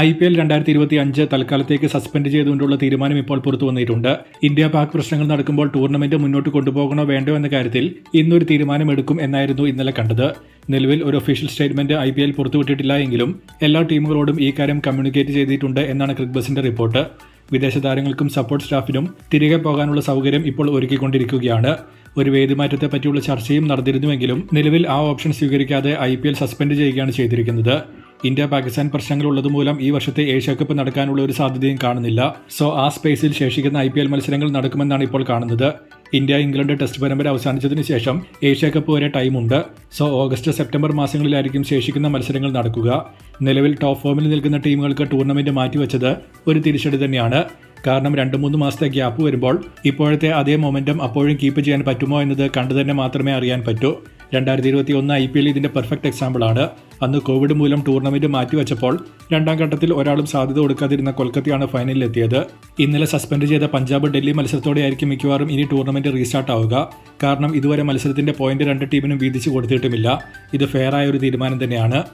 I P L രണ്ടായിരത്തി ഇരുപത്തി അഞ്ച് തൽക്കാലത്തേക്ക് സസ്പെൻഡ് ചെയ്തുകൊണ്ടുള്ള തീരുമാനം ഇപ്പോൾ പുറത്തു വന്നിട്ടുണ്ട്. ഇന്ത്യ പാക് പ്രശ്നങ്ങൾ നടക്കുമ്പോൾ ടൂർണമെന്റ് മുന്നോട്ട് കൊണ്ടുപോകണോ വേണ്ടോ എന്ന കാര്യത്തിൽ ഇന്നൊരു തീരുമാനമെടുക്കും എന്നായിരുന്നു ഇന്നലെ കണ്ടത്. നിലവിൽ ഒരു official statement I P L പുറത്തുവിട്ടിട്ടില്ല എങ്കിലും എല്ലാ ടീമുകളോടും ഈ കാര്യം കമ്മ്യൂണിക്കേറ്റ് ചെയ്തിട്ടുണ്ട് എന്നാണ് ക്രിക്ബസിന്റെ റിപ്പോർട്ട്. വിദേശ താരങ്ങൾക്കും സപ്പോർട്ട് സ്റ്റാഫിനും തിരികെ പോകാനുള്ള സൗകര്യം ഇപ്പോൾ ഒരുക്കിക്കൊണ്ടിരിക്കുകയാണ്. ഒരു വേദിമാറ്റത്തെ പറ്റിയുള്ള ചർച്ചയും നടന്നിരുന്നുവെങ്കിലും നിലവിൽ ആ ഓപ്ഷൻ സ്വീകരിക്കാതെ ഐ സസ്പെൻഡ് ചെയ്യുകയാണ് ചെയ്തിരിക്കുന്നത്. ഇന്ത്യ പാകിസ്ഥാൻ പ്രശ്നങ്ങൾ ഉള്ളതുമൂലം ഈ വർഷത്തെ ഏഷ്യ കപ്പ് നടക്കാനുള്ള ഒരു സാധ്യതയും കാണുന്നില്ല. സോ ആ സ്പേസിൽ ശേഷിക്കുന്ന ഐ മത്സരങ്ങൾ നടക്കുമെന്നാണ് ഇപ്പോൾ കാണുന്നത്. ഇന്ത്യ ഇംഗ്ലണ്ട് ടെസ്റ്റ് പരമ്പര അവസാനിച്ചതിന് ശേഷം ഏഷ്യ കപ്പ് വരെ ടൈമുണ്ട് സോ ഓഗസ്റ്റ് സെപ്റ്റംബർ മാസങ്ങളിലായിരിക്കും ശേഷിക്കുന്ന മത്സരങ്ങൾ നടക്കുക. നിലവിൽ ടോപ്പ് ഫോമിൽ നിൽക്കുന്ന ടീമുകൾക്ക് ടൂർണമെന്റ് മാറ്റിവെച്ചത് ഒരു തിരിച്ചടി തന്നെയാണ്. കാരണം രണ്ട് മൂന്ന് മാസത്തെ ഗ്യാപ്പ് വരുമ്പോൾ ഇപ്പോഴത്തെ അതേ മൊമെന്റം അപ്പോഴും കീപ്പ് ചെയ്യാൻ പറ്റുമോ എന്നത് കണ്ടു തന്നെ മാത്രമേ അറിയാൻ പറ്റൂ. രണ്ടായിരത്തി ഇരുപത്തി ഒന്ന് ഐ പി എൽ ഇതിന്റെ പെർഫെക്റ്റ് എക്സാമ്പിളാണ് അന്ന് കോവിഡ് മൂലം ടൂർണമെന്റ് മാറ്റിവെച്ചപ്പോൾ രണ്ടാം ഘട്ടത്തിൽ ഒരാളും സാധ്യത കൊടുക്കാതിരുന്ന കൊൽക്കത്തയാണ് ഫൈനലിൽ എത്തിയത്. ഇന്നലെ സസ്പെൻഡ് ചെയ്ത പഞ്ചാബ് ഡൽഹി മത്സരത്തോടെയായിരിക്കും മിക്കവാറും ഇനി ടൂർണമെന്റ് റീസ്റ്റാർട്ട് ആവുക. കാരണം ഇതുവരെ മത്സരത്തിന്റെ പോയിന്റ് രണ്ട് ടീമിനും വീതിച്ചു കൊടുത്തിട്ടുമില്ല. ഇത് ഫെയറായ ഒരു തീരുമാനം തന്നെയാണ്.